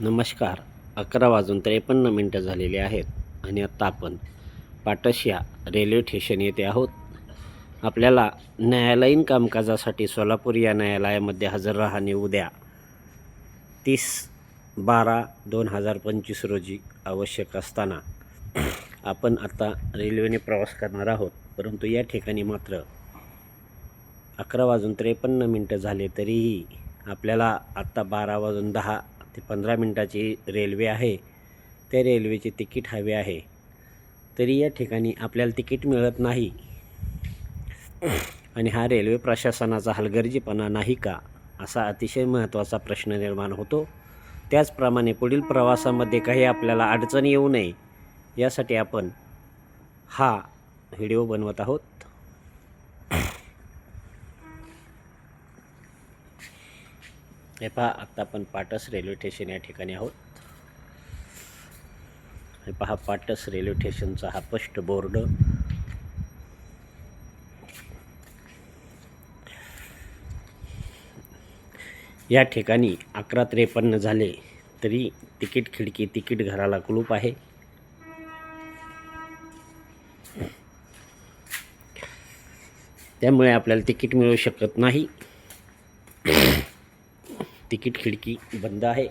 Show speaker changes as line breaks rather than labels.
नमस्कार. अकरा वाजून त्रेपन्न मिनटं झालेली आहेत आणि आत्ता आपण पाटस या रेल्वे स्टेशन येथे आहोत. आपल्याला न्यायालयीन कामकाजासाठी सोलापूर या न्यायालयामध्ये हजर राहणे उद्या तीस बारा दोन हजार पंचवीस रोजी आवश्यक असताना आपण आता रेल्वेने प्रवास करणार आहोत. परंतु या ठिकाणी मात्र अकरा वाजून त्रेपन्न मिनटं झाले तरीही आपल्याला आत्ता बारा वाजून दहा ते पंधरा मिनटाची रेल्वे आहे. त्या रेल्वेचे तिकीट हवे आहे. तरी या ठिकाणी आपल्याला तिकीट मिळत नाही. आणि हा रेल्वे प्रशासनाचा हलगर्जीपणा नाही का? असा अतिशय महत्त्वाचा प्रश्न निर्माण होतो. त्याचप्रमाणे पुढील प्रवासामध्ये काही आपल्याला अडचण येऊ नये यासाठी आपण हा व्हिडिओ बनवत आहोत. हे पहा आत्ता आपण पाटस रेल्वे स्टेशन या ठिकाणी आहोत. हे पहा पाटस रेल्वे स्टेशनचा हा स्पष्ट बोर्ड या ठिकाणी अकरा त्रेपन्न झाले तरी तिकीट खिडकी तिकीट घराला कुलूप आहे. त्यामुळे आपल्याला तिकीट मिळू शकत नाही. तिकीट खिडकी बंद आहे.